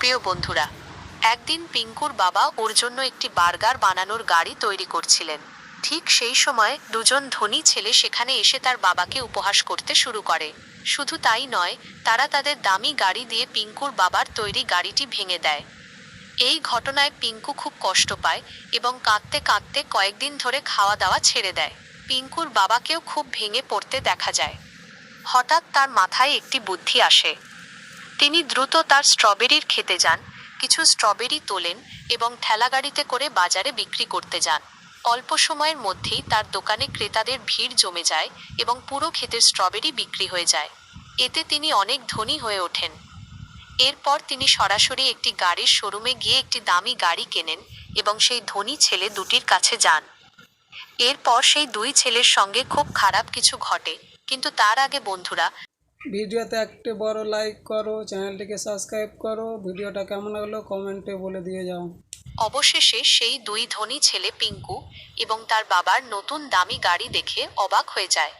প্রিয় বন্ধুরা, একদিন পিঙ্কুর বাবা ওর জন্য একটি বার্গার বানানোর গাড়ি তৈরি করছিলেন। ঠিক সেই সময় দুজন ধনী ছেলে সেখানে এসে তার বাবাকে উপহাস করতে শুরু করে। শুধু তাই নয়, তারা তাদের দামি গাড়ি দিয়ে পিঙ্কুর বাবার তৈরি গাড়িটি ভেঙে দেয়। এই ঘটনায় পিঙ্কু খুব কষ্ট পায় এবং কাঁদতে কাঁদতে কয়েকদিন ধরে খাওয়া দাওয়া ছেড়ে দেয়। পিঙ্কুর বাবাকেও খুব ভেঙে পড়তে দেখা যায়। হঠাৎ তার মাথায় একটি বুদ্ধি আসে। তিনি দ্রুত তার স্ট্রবেরির খেতে যান, কিছু স্ট্রবেরি তোলেন এবং ঠেলাগাড়িতে করে বাজারে বিক্রি করতে যান। অল্প সময়ের মধ্যেই তার দোকানে ক্রেতাদের ভিড় জমে যায় এবং পুরো ক্ষেতের স্ট্রবেরি বিক্রি হয়ে যায়। এতে তিনি অনেক ধনী হয়ে ওঠেন। এরপর তিনি সরাসরি একটি গাড়ির শোরুমে গিয়ে একটি দামি গাড়ি কেনেন এবং সেই ধনী ছেলে দুটির কাছে যান। এরপর সেই দুই ছেলের সঙ্গে খুব খারাপ কিছু ঘটে, কিন্তু তার আগে বন্ধুরা ভিডিওতে একটা বড় লাইক করো, চ্যানেলটিকে সাবস্ক্রাইব করো। ভিডিওটা কেমন লাগল কমেন্টে বলে দিয়ে যাও। অবশেষে সেই দুই ধনী ছেলে পিঙ্কু এবং তার বাবার নতুন দামি গাড়ি দেখে অবাক হয়ে যায়।